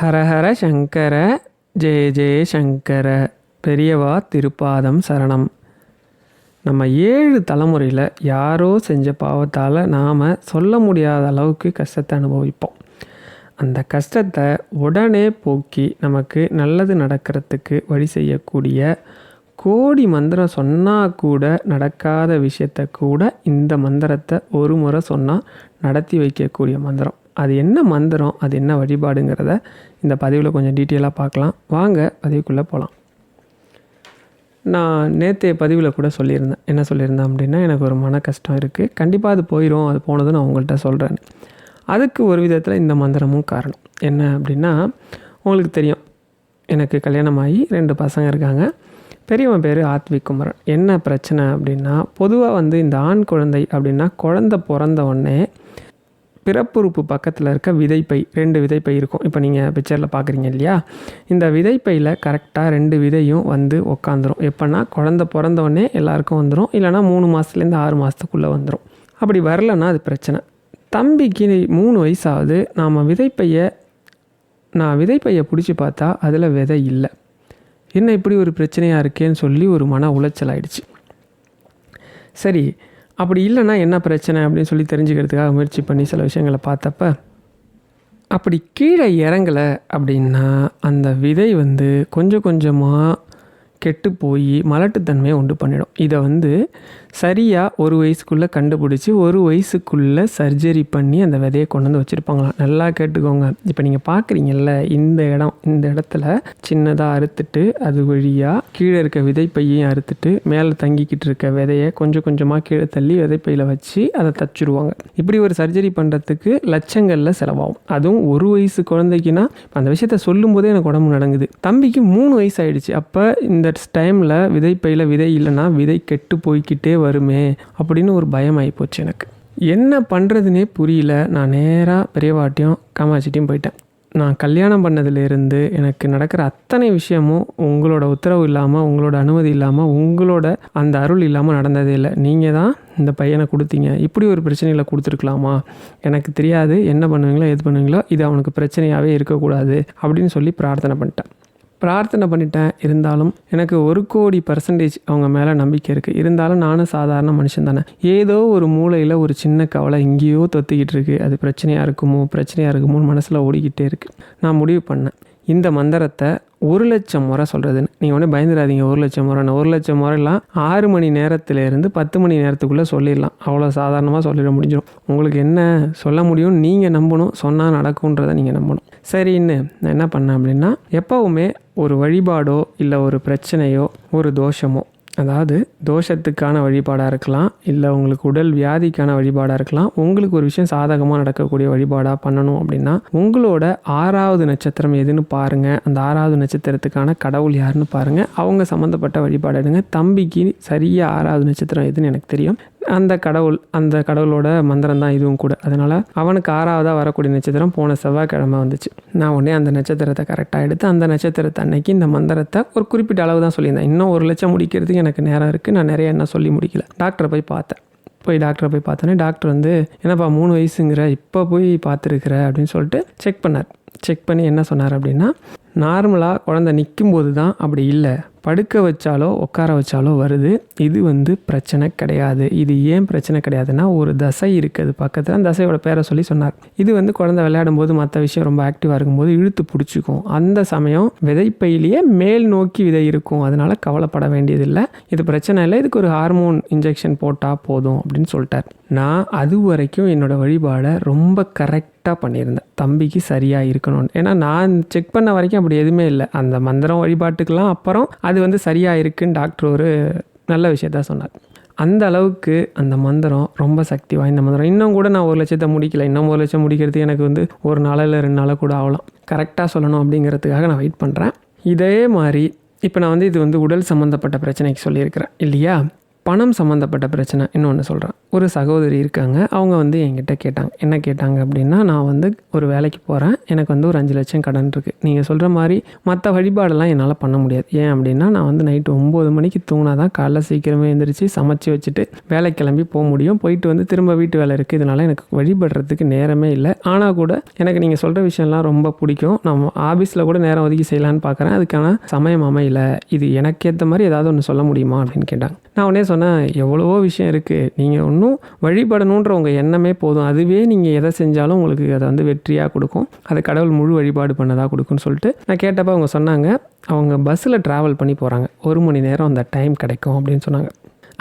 ஹரஹர சங்கர ஜெய ஜெய சங்கர பெரியவா திருப்பாதம் சரணம். நம்ம ஏழு தலைமுறையில் யாரோ செஞ்ச பாவத்தால் நாம் சொல்ல முடியாத அளவுக்கு கஷ்டத்தை அனுபவிப்போம். அந்த கஷ்டத்தை உடனே போக்கி நமக்கு நல்லது நடக்கிறதுக்கு வழி செய்யக்கூடிய கோடி மந்திரம் சொன்னால் கூட நடக்காத விஷயத்த கூட இந்த மந்திரத்தை ஒரு முறை சொன்னால் நடத்தி வைக்கக்கூடிய மந்திரம். அது என்ன மந்திரம் அது என்ன வழிபாடுங்கிறத இந்த பதிவில் கொஞ்சம் டீட்டெயிலாக பார்க்கலாம். வாங்க பதிவுக்குள்ளே போகலாம் நான் நேற்றைய பதிவில் கூட சொல்லியிருந்தேன். என்ன சொல்லியிருந்தேன் அப்படின்னா எனக்கு ஒரு மன கஷ்டம் இருக்குது கண்டிப்பாக அது போயிடும் அது போனது நான் உங்கள்கிட்ட சொல்கிறேன் அதுக்கு ஒரு விதத்தில் இந்த மந்திரமும் காரணம். என்ன அப்படின்னா உங்களுக்கு தெரியும். எனக்கு கல்யாணம் ஆகி ரெண்டு பசங்க இருக்காங்க. பெரியவன் பேர் ஆத்விக் குமரன். என்ன பிரச்சனை அப்படின்னா பொதுவாக வந்து இந்த ஆண் குழந்தை அப்படின்னா குழந்த பிறந்த உடனே பிறப்புறுப்பு பக்கத்தில் இருக்க விதைப்பை ரெண்டு விதைப்பை இருக்கும். இப்போ நீங்கள் பிக்சரில் பார்க்குறீங்க இல்லையா? இந்த விதைப்பையில் கரெக்டாக ரெண்டு விதையும் வந்து உக்காந்துரும். எப்போன்னா குழந்த பிறந்தவொடனே எல்லாருக்கும் வந்துடும் இல்லைனா மூணு மாதத்துலேருந்து ஆறு மாதத்துக்குள்ளே வந்துடும் அப்படி வரலன்னா அது பிரச்சனை. தம்பிக்கு மூணு வயசாவது நாம் விதைப்பையை நான் விதைப்பையை பிடிச்சி பார்த்தா அதில் விதை இல்லை. என்ன இப்படி ஒரு பிரச்சனையாக இருக்கேன்னு சொல்லி ஒரு மன உளைச்சல் ஆயிடுச்சு. சரி அப்படி இல்லைன்னா என்ன பிரச்சனை அப்படின்னு சொல்லி தெரிஞ்சுக்கிறதுக்காக முயற்சி பண்ணி சில விஷயங்களை பார்த்தப்ப அப்படி கீழே இறங்கலை அப்படின்னா அந்த விதை வந்து கொஞ்சம் கொஞ்சமாக கெட்டு போய் மலட்டுத்தன்மையை உண்டு பண்ணிடும். இதை வந்து சரியாக ஒரு வயசுக்குள்ளே கண்டுபிடிச்சி ஒரு வயசுக்குள்ளே சர்ஜரி பண்ணி அந்த விதையை கொண்டு வந்து வச்சுருப்பாங்களாம். நல்லா கேட்டுக்கோங்க. இப்போ நீங்கள் பார்க்குறீங்கல்ல இந்த இடம் இந்த இடத்துல சின்னதாக அறுத்துட்டு அது வழியாக கீழே இருக்க விதைப்பையையும் அறுத்துட்டு மேலே தங்கிக்கிட்டு இருக்க விதையை கொஞ்சம் கொஞ்சமாக கீழே தள்ளி விதைப்பையில் வச்சு அதை தச்சுருவாங்க. இப்படி ஒரு சர்ஜரி பண்ணுறதுக்கு லட்சங்களில் செலவாகும். அதுவும் ஒரு வயசு குழந்தைக்குன்னா அந்த விஷயத்த சொல்லும்போதே எனக்கு உடம்பு நடங்குது. தம்பிக்கு மூணு வயசு ஆயிடுச்சு. அப்போ இந்த டைமில் விதைப்பையில் விதை இல்லைன்னா விதை கெட்டு போய்க்கிட்டே வருமே அப்படின்னு ஒரு பயம் ஆகிப்போச்சு எனக்கு. என்ன பண்ணுறதுனே புரியல. நான் நேராக பெரியவாட்டியும் காமாட்சிட்டையும் போயிட்டேன். நான் கல்யாணம் பண்ணதுலேருந்து எனக்கு நடக்கிற அத்தனை விஷயமும் உங்களோட உத்தரவு இல்லாமல் உங்களோட அனுமதி இல்லாமல் உங்களோட அந்த அருள் இல்லாமல் நடந்ததே இல்லை. நீங்கள் தான் இந்த பையனை கொடுத்தீங்க. இப்படி ஒரு பிரச்சனையில் கொடுத்துருக்கலாமா? எனக்கு தெரியாது. என்ன பண்ணுவீங்களோ எது பண்ணுவீங்களோ இது அவனுக்கு பிரச்சனையாகவே இருக்கக்கூடாது அப்படின்னு சொல்லி பிரார்த்தனை பண்ணிட்டேன். பிரார்த்தனை பண்ணிட்டேன் இருந்தாலும் எனக்கு ஒரு கோடி பர்சன்டேஜ் அவங்க மேலே நம்பிக்கை இருக்குது இருந்தாலும் நானும் சாதாரண மனுஷன் தானே. ஏதோ ஒரு மூலையில் ஒரு சின்ன கவலை எங்கேயோ தொத்திக்கிட்டு இருக்கு. அது பிரச்சனையாக இருக்குமோ பிரச்சனையாக இருக்குமோன்னு மனசில் ஓடிக்கிட்டே இருக்குது நான் முடிவு பண்ணேன். இந்த மந்திரத்தை ஒரு லட்சம் முறை சொல்கிறதுன்னு நீங்கள் ஒன்றும் பயந்துடாதீங்க ஒரு லட்சம் முறைன்னு ஒரு லட்சம் முறைலாம் ஆறு மணி நேரத்துலேருந்து பத்து மணி நேரத்துக்குள்ளே சொல்லிடலாம். அவ்வளோ சாதாரணமாக சொல்லிட முடிஞ்சிடும். உங்களுக்கு என்ன சொல்ல முடியும் நீங்கள் நம்பணும் சொன்னால் நடக்கும்ன்றதை நீங்கள் நம்பணும். சரின்னு நான் என்ன பண்ணேன் அப்படின்னா எப்போவுமே ஒரு வழிபாடோ இல்லை ஒரு பிரச்சனையோ ஒரு தோஷமோ அதாவது தோஷத்துக்கான வழிபாடாக இருக்கலாம் இல்லை உங்களுக்கு உடல் வியாதிக்கான வழிபாடாக இருக்கலாம் உங்களுக்கு ஒரு விஷயம் சாதகமாக நடக்கக்கூடிய வழிபாடாக பண்ணணும் அப்படின்னா உங்களோட ஆறாவது நட்சத்திரம் எதுன்னு பாருங்கள் அந்த ஆறாவது நட்சத்திரத்துக்கான கடவுள் யாருன்னு பாருங்கள் அவங்க சம்மந்தப்பட்ட வழிபாடு எடுங்க. தம்பிக்கு சரியாக ஆறாவது நட்சத்திரம் எதுன்னு எனக்கு தெரியும். அந்த கடவுள் அந்த கடவுளோட மந்திரம் தான் இதுவும் கூட. அதனால் அவனுக்கு ஆறாவதாக வரக்கூடிய நட்சத்திரம் போன செவ்வாய்க்கிழமை வந்துச்சு. நான் உடனே அந்த நட்சத்திரத்தை கரெக்டாக எடுத்து அந்த நட்சத்திரத்தை அன்னைக்கு இந்த மந்திரத்தை ஒரு குறிப்பிட்ட அளவு தான் சொல்லியிருந்தேன். இன்னும் ஒரு லட்சம் முடிக்கிறதுக்கு எனக்கு நேரம் இருக்குது நான் நிறைய என்ன சொல்லி முடிக்கல. டாக்டரை போய் பார்த்தேன். போய் டாக்டரை போய் பார்த்தோன்னே டாக்டர் வந்து என்னப்பா மூணு வயசுங்கிற இப்போ போய் பார்த்துருக்குற? அப்படின்னு சொல்லிட்டு செக் பண்ணார். செக் பண்ணி என்ன சொன்னார் அப்படின்னா நார்மலாக குழந்த நிற்கும்போது தான் அப்படி இல்லை. படுக்க வச்சாலோ உட்கார வச்சாலோ வருது. இது வந்து பிரச்சனை கிடையாது. இது ஏன் பிரச்சனை கிடையாதுன்னா ஒரு தசை இருக்குது பக்கத்தில் அந்த தசையோட பேரை சொல்லி சொன்னார். இது வந்து குழந்தை விளையாடும் போது மற்ற விஷயம் ரொம்ப ஆக்டிவாக இருக்கும்போது இழுத்து பிடிச்சிக்கும். அந்த சமயம் விதைப்பையிலேயே மேல் நோக்கி விதை இருக்கும். அதனால் கவலைப்பட வேண்டியதில்லை. இது பிரச்சனை இல்லை. இதுக்கு ஒரு ஹார்மோன் இன்ஜெக்ஷன் போட்டால் போதும் அப்படின்னு சொல்லிட்டார். நான் அது வரைக்கும் என்னோடய வழிபாடை ரொம்ப கரெக்டாக பண்ணியிருந்தேன். தம்பிக்கு சரியாக இருக்கணும்னு. ஏன்னா நான் செக் பண்ண வரைக்கும் அப்படி எதுவுமே இல்லை. அந்த மந்திரம் வழிபாட்டுக்கெல்லாம் அப்புறம் அது வந்து சரியாக இருக்குன்னு டாக்டர் ஒரு நல்ல விஷயத்த சொன்னார். அந்த அளவுக்கு அந்த மந்திரம் ரொம்ப சக்தி வாய்ந்த மந்திரம். இன்னும் கூட நான் ஒரு லட்சத்தை முடிக்கல. இன்னும் ஒரு லட்சம் முடிக்கிறதுக்கு எனக்கு வந்து ஒரு நாளில் இல்லை ரெண்டு நாளாக கூட ஆகலாம். கரெக்டாக சொல்லணும் அப்படிங்கிறதுக்காக நான் வெயிட் பண்ணுறேன் இதே மாதிரி இப்போ நான் வந்து இது வந்து உடல் சம்மந்தப்பட்ட பிரச்சனைக்கு சொல்லியிருக்கிறேன். இல்லையா? பணம் சம்மந்தப்பட்ட பிரச்சனை இன்னொன்று சொல்கிறேன் ஒரு சகோதரி இருக்காங்க அவங்க வந்து என்கிட்ட கேட்டாங்க. என்ன கேட்டாங்க அப்படின்னா நான் வந்து ஒரு வேலைக்கு போகிறேன் எனக்கு வந்து ஒரு அஞ்சு லட்சம் கடன் இருக்குது நீங்கள் சொல்கிற மாதிரி மற்ற வழிபாடெல்லாம் என்னால் பண்ண முடியாது. ஏன் அப்படின்னா நான் வந்து நைட்டு ஒம்பது மணிக்கு தூங்கினா தான் காலைல சீக்கிரமே எழுந்திரிச்சு சமைச்சு வச்சுட்டு வேலை கிளம்பி போக முடியும். போயிட்டு வந்து திரும்ப வீட்டு வேலை இருக்குது இதனால் எனக்கு வழிபடுறதுக்கு நேரமே இல்லை. ஆனால் கூட எனக்கு நீங்கள் சொல்கிற விஷயம்லாம் ரொம்ப பிடிக்கும். நம்ம ஆஃபீஸில் கூட நேரம் ஒதுக்கி செய்யலான்னு பார்க்குறேன் அதுக்கான சமயம் அமையல. இது எனக்கு ஏற்ற மாதிரி ஏதாவது ஒன்று சொல்ல முடியுமா அப்படின்னு கேட்டாங்க. நான் உடனே சொன்னேன் எவ்வளவோ விஷயம் இருக்குது நீங்கள் ஒன்றும் வழிபடணுன்ற உங்கள் எண்ணமே போதும். அதுவே நீங்கள் எதை செஞ்சாலும் உங்களுக்கு அதை வந்து வெற்றியாக கொடுக்கும். அதை கடவுள் முழு வழிபாடு பண்ணதாக கொடுக்குன்னு சொல்லிட்டு நான் கேட்டப்போ அவங்க சொன்னாங்க. அவங்க பஸ்ஸில் ட்ராவல் பண்ணி போகிறாங்க ஒரு மணி நேரம் அந்த டைம் கிடைக்கும் அப்படின்னு சொன்னாங்க.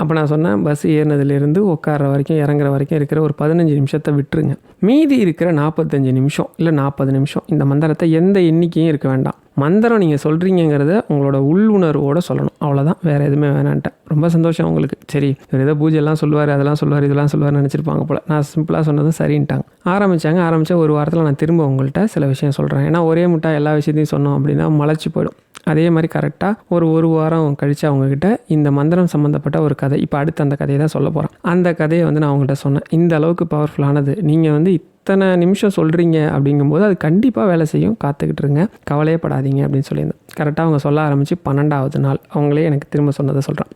அப்போ நான் சொன்னேன் பஸ் ஏறினதுலேருந்து உட்கார வரைக்கும் இறங்குற வரைக்கும் இருக்கிற ஒரு பதினஞ்சு நிமிஷத்தை விட்டுருங்க. மீதி இருக்கிற நாற்பத்தஞ்சு நிமிஷம் இல்லை நாற்பது நிமிஷம் இந்த மந்திரத்தை எந்த எண்ணிக்கையும் இருக்க வேண்டாம். மந்திரம் நீங்கள் சொல்கிறீங்கிறத உங்களோட உள்ளுணர்வோடு சொல்லணும். அவ்வளோதான் வேறு எதுவுமே வேணான்ட்டேன். ரொம்ப சந்தோஷம் உங்களுக்கு. சரி இவர் ஏதோ பூஜைலாம் சொல்லுவார் அதெல்லாம் சொல்லுவார் இதெல்லாம் சொல்லுவார் நினச்சிருப்பாங்க போல். நான் சிம்பிளாக சொன்னதும் சரின்ட்டாங்க. ஆரம்பித்தாங்க ஆரம்பித்த ஒரு வாரத்தில் நான் திரும்ப உங்கள்கிட்ட சில விஷயம் சொல்கிறேன் ஏன்னா ஒரே முட்டா எல்லா விஷயத்தையும் சொன்னோம் அப்படின்னா மலைச்சு போயிடும். அதே மாதிரி கரெக்டாக ஒரு ஒரு வாரம் கழித்து அவங்கக்கிட்ட இந்த மந்திரம் சம்மந்தப்பட்ட ஒரு கதை. இப்போ அடுத்து அந்த கதையை தான் சொல்ல போகிறேன் அந்த கதையை வந்து நான் அவங்ககிட்ட சொன்னேன். இந்த அளவுக்கு பவர்ஃபுல்லானது நீங்கள் வந்து இத்தனை நிமிஷம் சொல்கிறீங்க அப்படிங்கும்போது அது கண்டிப்பாக வேலை செய்யும். காத்துக்கிட்டு இருங்க. கவலையே படாதீங்க அப்படின்னு சொல்லியிருந்தேன். கரெக்டாக அவங்க சொல்ல ஆரம்பித்து பன்னெண்டாவது நாள் அவங்களே எனக்கு திரும்ப சொன்னதை சொல்கிறேன்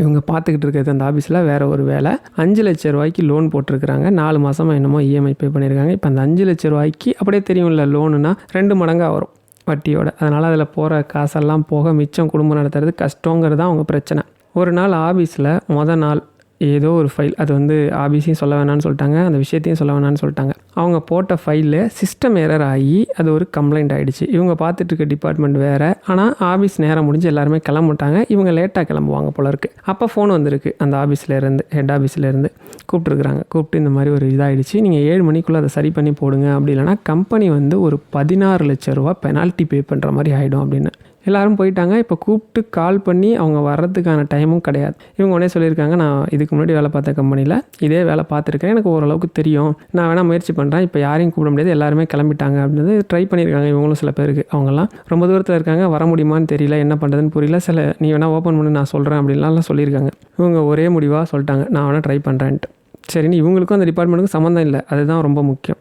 இவங்க பார்த்துக்கிட்டு இருக்கிறது அந்த ஆஃபீஸில் வேறு ஒரு வேலை. அஞ்சு லட்ச ரூபாய்க்கு லோன் போட்டிருக்கிறாங்க. நாலு மாதமாக என்னமோ இஎம்ஐ பே பண்ணியிருக்காங்க. இப்போ அந்த அஞ்சு லட்ச ரூபாய்க்கு அப்படியே தெரியும்ல லோனுனா ரெண்டு மடங்காக வரும். வட்டியோட. அதனால் அதில் போகிற காசெல்லாம் போக மிச்சம் குடும்பம் நடத்துறது கஷ்டங்கிறது தான் அவங்க பிரச்சனை. ஒரு நாள் ஆஃபீஸில் மொதல் நாள் ஏதோ ஒரு ஃபைல் அது வந்து ஆபீஸையும் சொல்ல வேணாம்னு சொல்லிட்டாங்க அந்த விஷயத்தையும் சொல்ல வேணான்னு சொல்லிட்டாங்க. அவங்க போட்ட ஃபைலில் சிஸ்டம் எரர் ஆகி அது ஒரு கம்ப்ளைண்ட் ஆகிடுச்சு இவங்க பார்த்துட்டு இருக்க டிபார்ட்மெண்ட் வேறு ஆனால் ஆஃபீஸ் நேரம் முடிஞ்சு எல்லாருமே கிளம்பிட்டாங்க. இவங்க லேட்டாக கிளம்புவாங்க போல இருக்குது அப்போ ஃபோன் வந்திருக்கு அந்த ஆஃபீஸில் இருந்து ஹெட் ஆஃபீஸில் இருந்து. கூப்பிட்ருக்குறாங்க கூப்பிட்டு இந்த மாதிரி ஒரு இதாகிடுச்சு நீங்கள் ஏழு மணிக்குள்ளே அதை சரி பண்ணி போடுங்க அப்படி இல்லைனா கம்பெனி வந்து ஒரு பதினாறு லட்ச ரூபா பெனால்ட்டி பே பண்ணுற மாதிரி ஆகிடும் அப்படின்னு. எல்லாரும் போயிட்டாங்க. இப்போ கூப்பிட்டு கால் பண்ணி அவங்க வர்றதுக்கான டைமும் கிடையாது. இவங்க உடனே சொல்லியிருக்காங்க நான் இதுக்கு முன்னாடி வேலை பார்த்த கம்பெனியில் இதே வேலை பார்த்துருக்கேன். எனக்கு ஓரளவுக்கு தெரியும். நான் வேணால் முயற்சி பண்ணுறேன் இப்போ யாரையும் கூப்பிட முடியாது. எல்லாருமே கிளம்பிட்டாங்க. அப்படின்னு ட்ரை பண்ணியிருக்காங்க இவங்களும் சில பேருக்கு. அவங்கெல்லாம் ரொம்ப தூரத்தில் இருக்காங்க. வர முடியுமான்னு தெரியல. என்ன பண்ணுறதுன்னு புரியல. சில நீ வேணால் ஓப்பன் பண்ணி. நான் சொல்கிறேன் அப்படின்லாம் சொல்லியிருக்காங்க. இவங்க ஒரே முடிவாக சொல்லிட்டாங்க. நான் வேணால் ட்ரை பண்ணுறேன்ட்டு சரின்னு இவங்களுக்கும் அந்த டிபார்ட்மெண்ட்டுக்கும் சம்மந்தம் இல்லை. அதுதான் ரொம்ப முக்கியம்.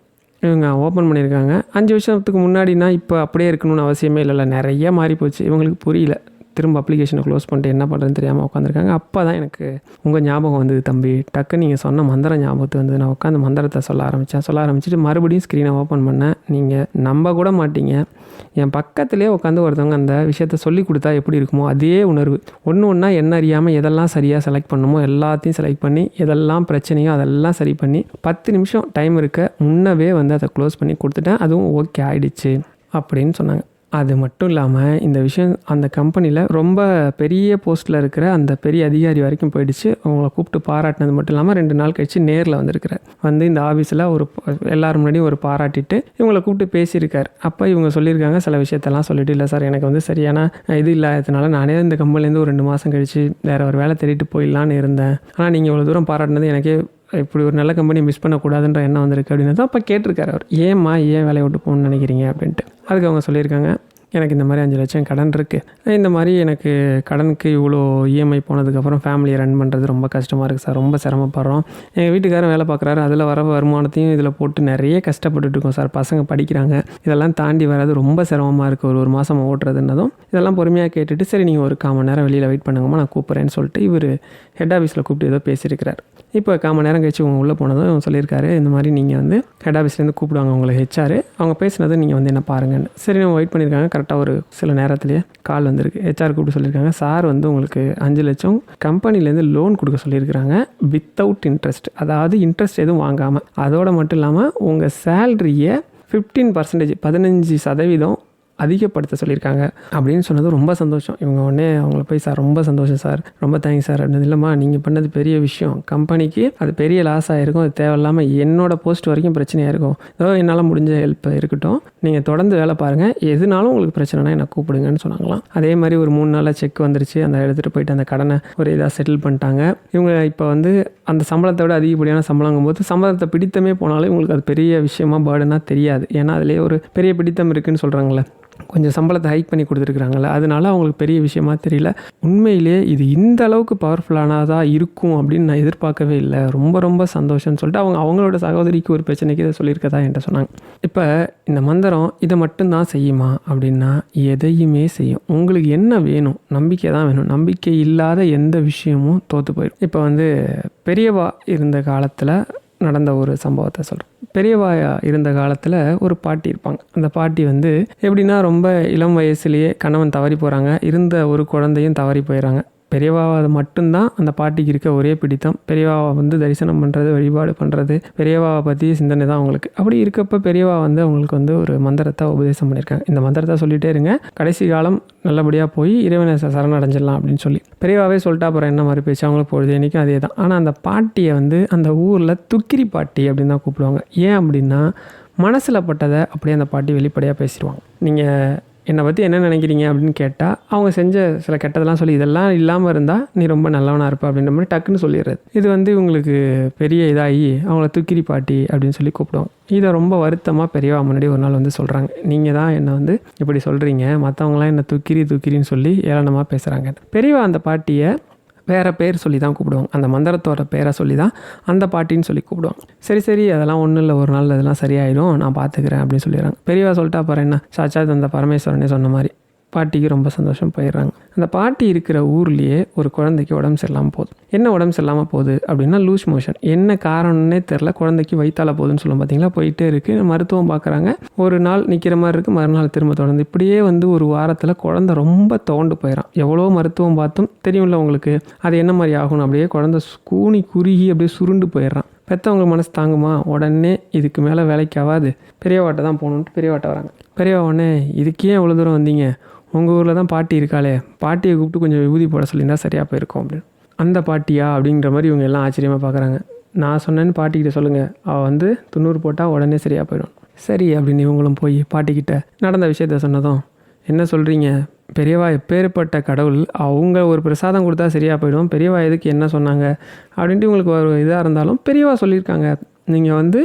இவங்க ஓப்பன் பண்ணியிருக்காங்க. அஞ்சு வருஷத்துக்கு முன்னாடினா இப்போ அப்படியே இருக்கணும்னு அவசியமே இல்லைல்ல. நிறைய மாறி போச்சு இவங்களுக்கு புரியல. திரும்ப அப்ளிகேஷனை க்ளோஸ் பண்ணிட்டு என்ன பண்ணுறதுன்னு தெரியாமல் உட்காந்துருக்காங்க. அப்போ தான் எனக்கு உங்கள் ஞாபகம் வந்தது தம்பி. டக்கு நீங்கள் சொன்ன மந்திரம் ஞாபகத்து வந்து நான் உட்காந்து மந்திரத்தை சொல்ல ஆரம்பித்தேன் சொல்ல ஆரம்பிச்சுட்டு மறுபடியும் ஸ்க்ரீனை ஓப்பன் பண்ணேன். நீங்கள் நம்ப கூட மாட்டீங்க. என் பக்கத்துலேயே உட்காந்து ஒருத்தவங்க அந்த விஷயத்த சொல்லி கொடுத்தா எப்படி இருக்குமோ அதே உணர்வு. ஒன்று ஒன்றா என்ன அறியாமல் எதெல்லாம் சரியாக செலக்ட் பண்ணுமோ எல்லாத்தையும் செலக்ட் பண்ணி எதெல்லாம் பிரச்சனையோ அதெல்லாம் சரி பண்ணி பத்து நிமிஷம் டைம் இருக்க. முன்னவே வந்து அதை க்ளோஸ் பண்ணி கொடுத்துட்டேன். அதுவும் ஓகே ஆகிடுச்சு அப்படின்னு சொன்னாங்க. அது மட்டும் இல்லாமல் இந்த விஷயம் அந்த கம்பெனியில் ரொம்ப பெரிய போஸ்ட்டில் இருக்கிற அந்த பெரிய அதிகாரி வரைக்கும் போயிடுச்சு. அவங்கள கூப்பிட்டு பாராட்டினது மட்டும் இல்லாமல் ரெண்டு நாள் கழிச்சு நேரில் வந்திருக்கிறார். வந்து இந்த ஆஃபீஸில் ஒரு எல்லோரும் முன்னாடியும் ஒரு பாராட்டிட்டு இவங்களை கூப்பிட்டு பேசியிருக்கார். அப்போ இவங்க சொல்லியிருக்காங்க சில விஷயத்தெல்லாம் சொல்லிட்டு இல்லை சார் எனக்கு வந்து சரியான இது இல்லாததுனால நானே இந்த கம்பெனிலேருந்து ஒரு ரெண்டு மாதம் கழிச்சு வேறு ஒரு வேலை தேடிட்டு போயிடலான்னு இருந்தேன். ஆனால் நீங்கள் இவ்வளோ தூரம் பாராட்டினது எனக்கே இப்படி ஒரு நல்ல கம்பெனியை மிஸ் பண்ணக்கூடாதுன்ற எண்ணம் வந்திருக்கு அப்படின்னு தான் அப்போ கேட்டிருக்காரு அவர். ஏம்மா ஏன் வேலையை விட்டு போகணும்னு நினைக்கிறீங்க அப்படின்ட்டு. அதுக்கு அவங்க சொல்லியிருக்காங்க எனக்கு இந்த மாதிரி அஞ்சு லட்சம் கடன் இருக்குது இந்த மாதிரி எனக்கு கடனுக்கு இவ்வளோ இஎம்ஐ போனதுக்கப்புறம் ஃபேமிலியை ரன் பண்ணுறது ரொம்ப கஷ்டமாக இருக்குது சார். ரொம்ப சிரமப்படுறோம். எங்கள் வீட்டுக்காரன் வேலை பார்க்குறாரு. அதில் வர வருமானத்தையும் இதில் போட்டு நிறைய கஷ்டப்பட்டுட்டு இருக்கோம் சார். பசங்க படிக்கிறாங்க. இதெல்லாம் தாண்டி வராது ரொம்ப சிரமமாக இருக்குது ஒரு ஒரு மாதம் ஓட்டுறதுன்னதும் இதெல்லாம் பொறுமையாக கேட்டுட்டு சரி நீங்கள் ஒரு காமன் நேரம் வெளியில் வெயிட் பண்ணுங்கம்மா நான் கூப்பிட்றேன்னு சொல்லிட்டு இவர் ஹெட் ஆஃபீஸில் கூப்பிட்டு ஏதோ பேசியிருக்கிறார். இப்போ காம நேரம் கழிச்சு உங்கள் உள்ளே போனதும் சொல்லியிருக்காரு இந்த மாதிரி நீங்கள் வந்து ஹெட் ஆஃபீஸ்லேருந்து கூப்பிடுவாங்க உங்களை ஹெச்ஆர் அவங்க பேசினது நீங்கள் வந்து என்ன பாருங்கன்னு. சரி நம்ம வெயிட் பண்ணியிருக்காங்க. கரெக்டாக ஒரு சில நேரத்துலேயே கால் வந்திருக்கு. ஹெச்ஆர் கூப்பிட்டு சொல்லியிருக்காங்க. சார் வந்து உங்களுக்கு அஞ்சு லட்சம் கம்பெனிலேருந்து லோன் கொடுக்க சொல்லியிருக்கிறாங்க வித்தவுட் இன்ட்ரெஸ்ட் அதாவது இன்ட்ரெஸ்ட் எதுவும் வாங்காமல் அதோடு மட்டும் இல்லாமல் உங்கள் சேல்ரியை ஃபிஃப்டீன் பர்சன்டேஜ் பதினஞ்சு சதவீதம் அதிகப்படுத்த சொல்லியிருக்காங்க. அப்படின்னு சொன்னது ரொம்ப சந்தோஷம். இவங்க உடனே அவங்கள போய் சார் ரொம்ப சந்தோஷம் சார். ரொம்ப தேங்க்ஸ் சார். அப்படின்னு இல்லைம்மா நீங்கள் பண்ணது பெரிய விஷயம். கம்பெனிக்கு அது பெரிய லாஸ் ஆகிருக்கும் அது தேவையில்லாமல் என்னோட போஸ்ட் வரைக்கும் பிரச்சனையாக இருக்கும். ஏதோ என்னால் முடிஞ்ச ஹெல்ப் இருக்கட்டும். நீங்கள் தொடர்ந்து வேலை பாருங்கள் எதுனாலும் உங்களுக்கு பிரச்சனைனா என்னை கூப்பிடுங்கன்னு சொன்னாங்களாம். அதே மாதிரி ஒரு மூணு நாளில் செக் வந்துருச்சு. அந்த எடுத்துகிட்டு போயிட்டு அந்த கடனை ஒரு இதாக செட்டில் பண்ணிட்டாங்க. இவங்க இப்போ வந்து அந்த சம்பளத்தை விட அதிகப்படியான சம்பளங்கும் போது சம்பளத்தை பிடித்தமே போனாலும் இவங்களுக்கு அது பெரிய விஷயமா பேர்டுனா தெரியாது. ஏன்னா அதுலேயே ஒரு பெரிய பிடித்தம் இருக்குதுன்னு சொல்கிறாங்களே கொஞ்சம் சம்பளத்தை ஹைக் பண்ணி கொடுத்துருக்குறாங்கல்ல அதனால அவங்களுக்கு பெரிய விஷயமா தெரியல. உண்மையிலே இது இந்த அளவுக்கு பவர்ஃபுல்லானதாக இருக்கும் அப்படின்னு நான் எதிர்பார்க்கவே இல்லை. ரொம்ப ரொம்ப சந்தோஷம்னு சொல்லிட்டு அவங்க அவங்களோட சகோதரிக்கு ஒரு பிரச்சனைக்கு இதை சொல்லியிருக்கதா என்கிட்ட சொன்னாங்க. இப்போ இந்த மந்திரம் இதை மட்டும்தான் செய்யுமா அப்படின்னா எதையுமே செய்யும். உங்களுக்கு என்ன வேணும்? நம்பிக்கை தான் வேணும். நம்பிக்கை இல்லாத எந்த விஷயமும் தோற்று போயிடும். இப்போ வந்து பெரியவா இருந்த காலத்தில் நடந்த ஒரு சம்பவத்தை சொல்கிறேன் பெரியவாயா இருந்த காலத்தில் ஒரு பாட்டி இருப்பாங்க. அந்த பாட்டி வந்து எப்படின்னா ரொம்ப இளம் வயசுலேயே கணவன் தவறி போகிறாங்க இருந்த ஒரு குழந்தையும் தவறி போயிடறாங்க. பெரியவாவை மட்டும்தான் அந்த பாட்டிக்கு இருக்க ஒரே பிடித்தம். பெரியவாவை வந்து தரிசனம் பண்ணுறது வழிபாடு பண்ணுறது பெரியவாவை பற்றி சிந்தனை தான் அவங்களுக்கு. அப்படி இருக்கப்போ பெரியவா வந்து அவங்களுக்கு வந்து ஒரு மந்திரத்தை உபதேசம் பண்ணியிருக்காங்க. இந்த மந்திரத்தை சொல்லிகிட்டே இருங்க. கடைசி காலம் நல்லபடியாக போய் இறைவனை சரணடைஞ்சிடலாம் அப்படின்னு சொல்லி. பெரியவாவே சொல்லிட்டா அப்புறம் என்ன மாதிரி பேச்சு? அவங்களுக்கு பொழுது என்றைக்கும் அதே தான். ஆனால் அந்த பாட்டியை வந்து அந்த ஊரில் துக்கிரி பாட்டி அப்படின்னு தான் கூப்பிடுவாங்க. ஏன் அப்படின்னா மனசில் பட்டதை அப்படியே அந்த பாட்டி வெளிப்படையாக பேசிடுவாங்க. நீங்கள் என்னை பற்றி என்ன நினைக்கிறீங்க அப்படின்னு கேட்டால் அவங்க செஞ்ச சில கெட்டதெல்லாம் சொல்லி இதெல்லாம் இல்லாமல் இருந்தால் நீ ரொம்ப நல்லவனாக இருப்ப அப்படின்ற மாதிரி டக்குன்னு சொல்லிடுறது. இது வந்து இவங்களுக்கு பெரிய இதாகி அவங்கள துக்கிரி பாட்டி அப்படின்னு சொல்லி கூப்பிடுவோம் இதை ரொம்ப வருத்தமாக பெரியவா முன்னாடி ஒரு நாள் வந்து சொல்கிறாங்க நீங்கள் தான் என்னை வந்து இப்படி சொல்கிறீங்க மற்றவங்களாம் என்னை துக்கிரி துக்கிரின்னு சொல்லி ஏளனமாக பேசுகிறாங்க பெரியவா அந்த பாட்டியை வேறு பேர் சொல்லி தான் கூப்பிடுவாங்க. அந்த மந்திரத்தோட பேரை சொல்லி தான் அந்த பாட்டின்னு சொல்லி கூப்பிடுவாங்க. சரி சரி அதெல்லாம் ஒன்றும் இல்லை. ஒரு நாள் அதெல்லாம் சரியாயிடும். நான் பார்த்துக்கிறேன் அப்படின்னு சொல்லிடுறாங்க. பெரியவா சொல்லிட்டா அப்புறம் என்ன? சாச்சா அந்த பரமேஸ்வரனே சொன்ன மாதிரி. பாட்டிக்கு ரொம்ப சந்தோஷம் போயிடுறாங்க அந்த பாட்டி இருக்கிற ஊர்லேயே ஒரு குழந்தைக்கு உடம்பு சரியில்லாமல் போகுது. என்ன உடம்பு சரியில்லாமல் போகுது அப்படின்னா லூஸ் மோஷன். என்ன காரணம்னே தெரில குழந்தைக்கு வைத்தால போகுதுன்னு சொல்லும் பார்த்தீங்களா போயிட்டே இருக்குது மருத்துவம் பார்க்குறாங்க ஒரு நாள் நிற்கிற மாதிரி இருக்குது மறுநாள் திரும்ப தொடர்ந்து. இப்படியே வந்து ஒரு வாரத்தில் குழந்தை ரொம்ப தோண்டு போயிடறான் எவ்வளோ மருத்துவம் பார்த்தும் தெரியும்ல உங்களுக்கு. அது என்ன மாதிரி ஆகணும்? அப்படியே குழந்தை கூனி குறுகி அப்படியே சுருண்டு போயிடுறான் பெற்றவங்க மனசு தாங்குமா? உடனே இதுக்கு மேலே வேலைக்கு ஆகாது. பெரியவாட்டை தான் போகணுன்ட்டு பெரியவாட்டை வராங்க. பெரியவா உடனே இதுக்கே எவ்வளோ தூரம் வந்தீங்க? உங்கள் ஊரில் தான் பாட்டி இருக்காளே? பாட்டியை கூப்பிட்டு கொஞ்சம் விபூதி போட சொல்லியிருந்தா சரியாக போயிருக்கும் அப்படின்னு. அந்த பாட்டியா அப்படிங்கிற மாதிரி இவங்க எல்லாம் ஆச்சரியமாக பார்க்குறாங்க நான் சொன்னேன்னு பாட்டிக்கிட்ட சொல்லுங்கள் அவள் வந்து துண்ணூறு போட்டால் உடனே சரியாக போயிடும். சரி அப்படின்னு இவங்களும் போய் பாட்டிக்கிட்ட நடந்த விஷயத்த சொன்னதும் என்ன சொல்கிறீங்க பெரியவா எப்பேற்பட்ட கடவுள். அவங்க ஒரு பிரசாதம் கொடுத்தா சரியாக போயிடும். பெரியவா எதுக்கு என்ன சொன்னாங்க? அப்படின்ட்டு உங்களுக்கு ஒரு இதாக இருந்தாலும் பெரியவா சொல்லியிருக்காங்க. நீங்கள் வந்து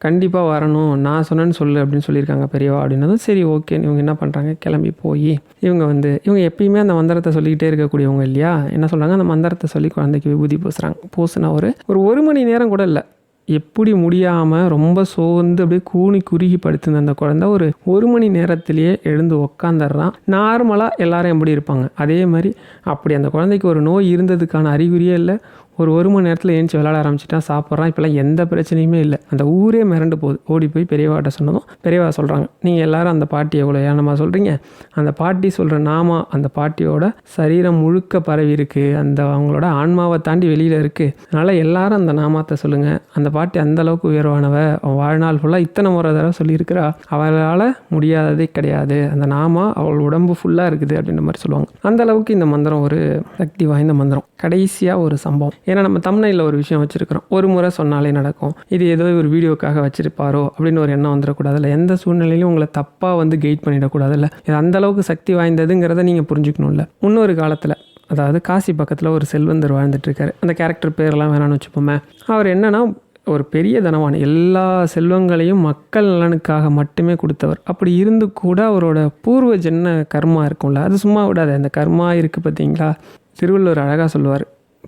கண்டிப்பாக வரணும். நான் சொன்னேன்னு சொல்லு அப்படின்னு சொல்லியிருக்காங்க பெரியவா அப்படின்னதும் சரி ஓகே. இவங்க என்ன பண்ணுறாங்க கிளம்பி போய் இவங்க வந்து இவங்க எப்பயுமே அந்த மந்திரத்தை சொல்லிக்கிட்டே இருக்கக்கூடியவங்க இல்லையா? என்ன சொல்கிறாங்க அந்த மந்திரத்தை சொல்லி குழந்தைக்கு விபூதி பூசுகிறாங்க பூசினா ஒரு ஒரு ஒரு மணி நேரம் கூட இல்லை. எப்படி முடியாமல் ரொம்ப சோர்ந்து அப்படியே கூனி குறுகி படுத்துன அந்த குழந்தை ஒரு ஒரு மணி நேரத்திலேயே எழுந்து உக்காந்துடுறான். நார்மலாக எல்லாரும் எப்படி இருப்பாங்க. அதே மாதிரி அப்படி அந்த குழந்தைக்கு ஒரு நோய் இருந்ததுக்கான அறிகுறியே இல்லை. ஒரு ஒரு மணி நேரத்தில் ஏஞ்சி விளாட ஆரம்பிச்சிட்டான் சாப்பிட்றான். இப்போல்லாம் எந்த பிரச்சனையுமே இல்லை. அந்த ஊரே மிரண்டு போகுது. ஓடி போய் பெரியவாட்ட சொன்னதும் பெரியவா சொல்கிறாங்க நீங்கள் எல்லாரும் அந்த பாட்டி எவ்வளோ ஏனமா சொல்கிறீங்க அந்த பாட்டி சொல்கிற நாமா அந்த பாட்டியோட சரீரம் முழுக்க பரவி இருக்குது அந்த அவங்களோட ஆன்மாவை தாண்டி வெளியில் இருக்குது அதனால் எல்லாரும் அந்த நாமத்தை சொல்லுங்கள் அந்த பாட்டி அந்த அளவுக்கு உயர்வானவ. அவன் வாழ்நாள் ஃபுல்லாக இத்தனை முறை தடவை சொல்லியிருக்கிறா. அவளால் முடியாததே கிடையாது. அந்த நாமா அவள் உடம்பு ஃபுல்லாக இருக்குது அப்படின்ற மாதிரி சொல்லுவாங்க. அந்த அளவுக்கு இந்த மந்திரம் ஒரு சக்தி வாய்ந்த மந்திரம். கடைசியாக ஒரு சம்பவம். ஏன்னா நம்ம தமிழில் ஒரு விஷயம் வச்சுருக்கிறோம். ஒரு முறை சொன்னாலே நடக்கும். இது ஏதோ ஒரு வீடியோக்காக வச்சுருப்பாரோ அப்படின்னு ஒரு எண்ணம் வந்துடக்கூடாதுல்ல. எந்த சூழ்நிலையிலும் உங்களை தப்பாக வந்து கைட் பண்ணிடக்கூடாதுல்ல. இது அந்த அளவுக்கு சக்தி வாய்ந்ததுங்கிறத நீங்கள் புரிஞ்சுக்கணும்ல. இன்னொரு காலத்தில் அதாவது காசி பக்கத்தில் ஒரு செல்வந்தர் வாழ்ந்துட்டுருக்காரு அந்த கேரக்டர் பேரெல்லாம் வேணாம்னு வச்சுப்போமே. அவர் என்னென்னா ஒரு பெரிய தனவான் எல்லா செல்வங்களையும் மக்கள் நலனுக்காக மட்டுமே கொடுத்தவர். அப்படி இருந்து கூட அவரோட பூர்வ ஜென்ன கர்மா இருக்கும்ல. அது சும்மா விடாது. அந்த கர்மா இருக்குது பார்த்தீங்களா திருவள்ளுவர் அழகாக சொல்லுவார்.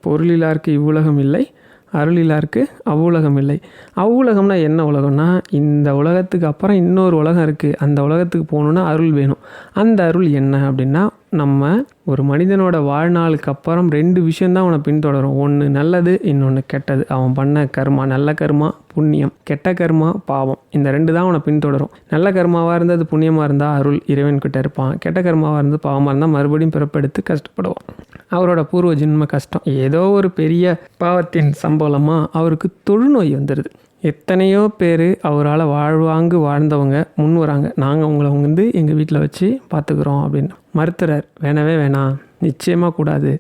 பொருளிலாருக்கு இவ்வுலகம் இல்லை அருளிலாருக்கு அவ்வுலகம் இல்லை அவ்வுலகம்னா என்ன உலகம்னா இந்த உலகத்துக்கு அப்புறம் இன்னொரு உலகம் இருக்குது அந்த உலகத்துக்கு போகணுன்னா அருள் வேணும். அந்த அருள் என்ன அப்படின்னா நம்ம ஒரு மனிதனோட வாழ்நாளுக்கு அப்புறம் ரெண்டு விஷயந்தான் அவனை பின்தொடரும். ஒன்று நல்லது இன்னொன்று கெட்டது. அவன் பண்ண கர்மா நல்ல கர்மா புண்ணியம். கெட்ட கர்மா பாவம். இந்த ரெண்டு தான் அவனை பின்தொடரும். நல்ல கர்மாவாக இருந்தால் அது புண்ணியமாக இருந்தால் அருள் இறைவன்கிட்ட இருப்பான். கெட்ட கர்மாவாக இருந்து பாவமாக இருந்தால் மறுபடியும் பிறப்பெடுத்து கஷ்டப்படுவான். அவரோட பூர்வ ஜென்ம கஷ்டம். ஏதோ ஒரு பெரிய பாவத்தின் சம்பளமாக அவருக்கு தொழுநோய் வந்துடுது எத்தனையோ பேர் அவரால் வாழ்வாங்கு வாழ்ந்தவங்க முன் வராங்க. நாங்கள் உங்களை வந்து எங்கள் வீட்டில் வச்சு பார்த்துக்குறோம் அப்படின்னு. மறுத்துறார் வேணவே வேணாம் நிச்சயமாக கூடாது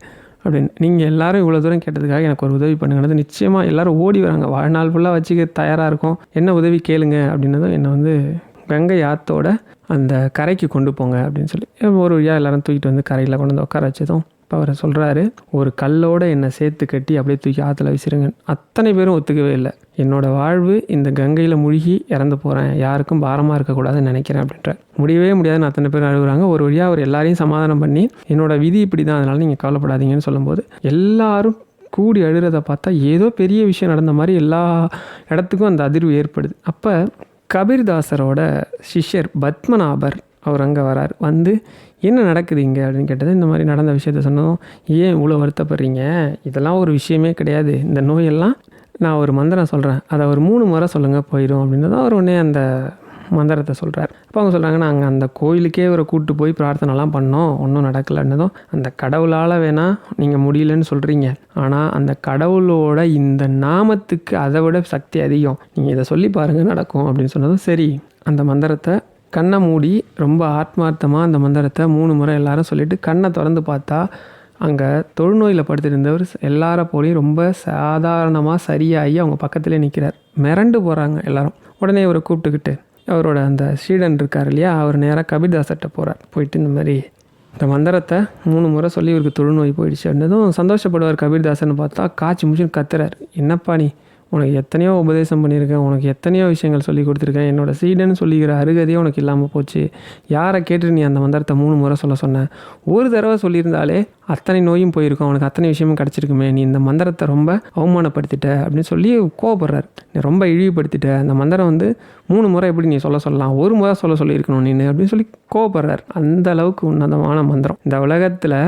அப்படின்னு. நீங்கள் எல்லாரும் இவ்வளோ தூரம் கேட்டதுக்காக எனக்கு ஒரு உதவி பண்ணுங்கிறது நிச்சயமாக எல்லோரும் ஓடி வராங்க. வாழ்நாள் ஃபுல்லாக வச்சுக்க தயாராக இருக்கும். என்ன உதவி கேளுங்க அப்படின்னதும் என்னை வந்து கங்கை ஆத்தோட அந்த கரைக்கு கொண்டு போங்க அப்படின்னு சொல்லி. ஒரு வழியாக எல்லோரும் தூக்கிட்டு வந்து கரையில் கொண்டு வந்து உட்கார வச்சதும் இப்போ அவர் சொல்கிறாரு ஒரு கல்லோடு என்னை சேர்த்து கட்டி அப்படியே தூக்கி ஆற்றுல வீசிருங்க அத்தனை பேரும் ஒத்துக்கவே இல்லை. என்னோடய வாழ்வு இந்த கங்கையில் மூழ்கி இறந்து போகிறேன் யாருக்கும் பாரமாக இருக்கக்கூடாதுன்னு நினைக்கிறேன் அப்படின்ற முடியவே முடியாதுன்னு அத்தனை பேர் அழுகுறாங்க. ஒரு வழியாக அவர் எல்லாரையும் சமாதானம் பண்ணி என்னோட விதி இப்படி தான் அதனால் நீங்கள் கவலைப்படாதீங்கன்னு சொல்லும்போது எல்லாரும் கூடி அழுகிறத பார்த்தா ஏதோ பெரிய விஷயம் நடந்த மாதிரி எல்லா இடத்துக்கும் அந்த அதிர்வு ஏற்படுது. அப்போ கபீர்தாசரோட சிஷ்யர் பத்மநாபர் அவர் அங்கே வரார். வந்து என்ன நடக்குது இங்கே? அப்படின்னு கேட்டது இந்த மாதிரி நடந்த விஷயத்த சொன்னதும் ஏன் இவ்வளோ வருத்தப்படுறீங்க? இதெல்லாம் ஒரு விஷயமே கிடையாது. இந்த நோயெல்லாம் நான் ஒரு மந்திரம் சொல்கிறேன் அதை ஒரு மூணு முறை சொல்லுங்கள் போயிடும் அப்படின்னு தான் அவர் உடனே அந்த மந்திரத்தை சொல்கிறார் அப்போ அவங்க சொல்கிறாங்க நாங்கள் அந்த கோயிலுக்கே ஒரு கூப்பிட்டு போய் பிரார்த்தனைலாம் பண்ணோம். ஒன்றும் நடக்கலைன்னதும் அந்த கடவுளால் வேணால் நீங்கள் முடியலன்னு சொல்கிறீங்க ஆனால் அந்த கடவுளோட இந்த நாமத்துக்கு அதை விட சக்தி அதிகம். நீங்கள் இதை சொல்லி பாருங்கள் நடக்கும். அப்படின்னு சொன்னதும் சரி. அந்த மந்திரத்தை கண்ணை மூடி ரொம்ப ஆத்மார்த்தமாக அந்த மந்திரத்தை மூணு முறை எல்லாரும் சொல்லிவிட்டு கண்ணை திறந்து பார்த்தா அங்கே தொழுநோயில் படுத்திருந்தவர் எல்லார போலையும் ரொம்ப சாதாரணமாக சரியாகி அவங்க பக்கத்துலேயே நிற்கிறார் மிரண்டு போகிறாங்க எல்லாரும். உடனே இவரை கூப்பிட்டுக்கிட்டு அவரோட அந்த ஸ்ரீடன் இருக்கார் இல்லையா? அவர் நேராக கபீர்தாசர்கிட்ட போகிறார் போயிட்டு இந்த மாதிரி இந்த மந்திரத்தை மூணு முறை சொல்லி இவருக்கு தொழுநோய் போயிடுச்சு. அப்படின்னதும் சந்தோஷப்படுவார் கபீர்தாசன் பார்த்தா காய்ச்சி முடிச்சுன்னு கத்துறார். என்னப்பா நீ? உனக்கு எத்தனையோ உபதேசம் பண்ணியிருக்கேன் உனக்கு எத்தனையோ விஷயங்கள் சொல்லி கொடுத்துருக்கேன். என்னோட சீடன்னு சொல்லிக்கிற அருகதையே உனக்கு இல்லாமல் போச்சு. யாரை கேட்டு நீ அந்த மந்திரத்தை மூணு முறை சொல்ல சொன்ன? ஒரு தடவை சொல்லியிருந்தாலே அத்தனை நோயும் போயிருக்கும். உனக்கு அத்தனை விஷயமும் கிடச்சிருக்குமே. நீ இந்த மந்திரத்தை ரொம்ப அவமானப்படுத்திட்ட அப்படின்னு சொல்லி கோவப்படுறார். நீ ரொம்ப இழிவுபடுத்திட்ட. அந்த மந்திரம் வந்து மூணு முறை எப்படி நீ சொல்ல சொல்லலாம்? ஒரு முறை சொல்ல சொல்லியிருக்கணும் நீ அப்படின்னு சொல்லி கோவப்படுறார். அந்த அளவுக்கு உன்னதமான மந்திரம். இந்த உலகத்தில்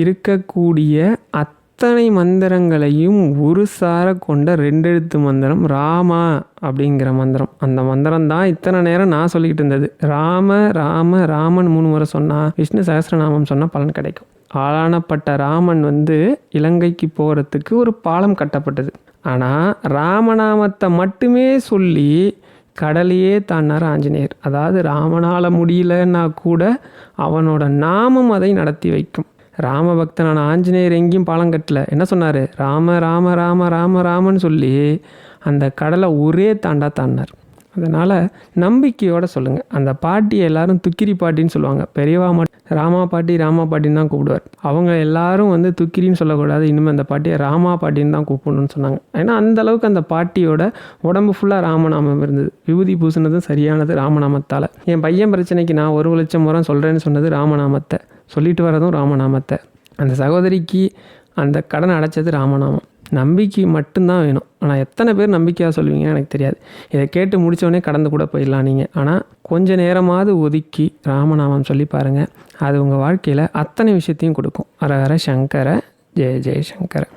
இருக்கக்கூடிய அத் அத்தனை மந்திரங்களையும் ஒரு சார கொண்ட ரெண்டெழுத்து மந்திரம் ராமா அப்படிங்கிற மந்திரம். அந்த மந்திரம் தான் இத்தனை நேரம் நான் சொல்லிக்கிட்டு இருந்தது. ராம ராம ராமன் மூணு முறை சொன்னால் விஷ்ணு சகசிரநாமம் சொன்னால் பலன் கிடைக்கும். ஆளானப்பட்ட ராமன் வந்து இலங்கைக்கு போகிறதுக்கு ஒரு பாலம் கட்டப்பட்டது. ஆனால் ராமநாமத்தை மட்டுமே சொல்லி கடலையே தாண்டார் ஆஞ்சநேயர். அதாவது ராமனால் முடியலன்னா கூட அவனோட நாமம் அதை நடத்தி வைக்கும். ராமபக்தனான ஆஞ்சநேயர் எங்கேயும் பாலம் கட்டல. என்ன சொன்னார்? ராம ராம ராம ராம ராமன்னு சொல்லி அந்த கடலை ஒரே தாண்டா தாண்டினார். அதனால் நம்பிக்கையோடு சொல்லுங்கள் அந்த பாட்டியை எல்லாரும் துக்கிரி பாட்டின்னு சொல்லுவாங்க. பெரியவா மட்டும் ராமா பாட்டி ராமா பாட்டின்னு தான் கூப்பிடுவார். அவங்க எல்லாரும் வந்து துக்கிரின்னு சொல்லக்கூடாது. இனிமேல் அந்த பாட்டியை ராமா பாட்டின்னு தான் கூப்பிடணும்னு சொன்னாங்க. ஏன்னா அந்த அளவுக்கு அந்த பாட்டியோட உடம்பு ஃபுல்லாக ராமநாமம் இருந்தது. விபூதி பூசினதும் சரியானது ராமநாமத்தால். என் பையன் பிரச்சனைக்கு நான் ஒரு லட்சம் முறை சொல்கிறேன்னு சொன்னது ராமநாமத்தை. சொல்லிட்டு வரதும் ராமநாமத்தை. அந்த சகோதரிக்கு அந்த கடனை அடைச்சது ராமநாமம். நம்பிக்கை மட்டும்தான் வேணும். ஆனால் எத்தனை பேர் நம்பிக்கையாக சொல்லுவீங்கன்னு எனக்கு தெரியாது. இதை கேட்டு முடித்தவொடனே கடந்து கூட போயிடலாம் நீங்கள் ஆனால் கொஞ்ச நேரமாவது ஒதுக்கி ராமநாமம் சொல்லி பாருங்கள் அது உங்கள் வாழ்க்கையில் அத்தனை விஷயத்தையும் கொடுக்கும். ஹர ஹர சங்கர ஜெய ஜெய சங்கரை.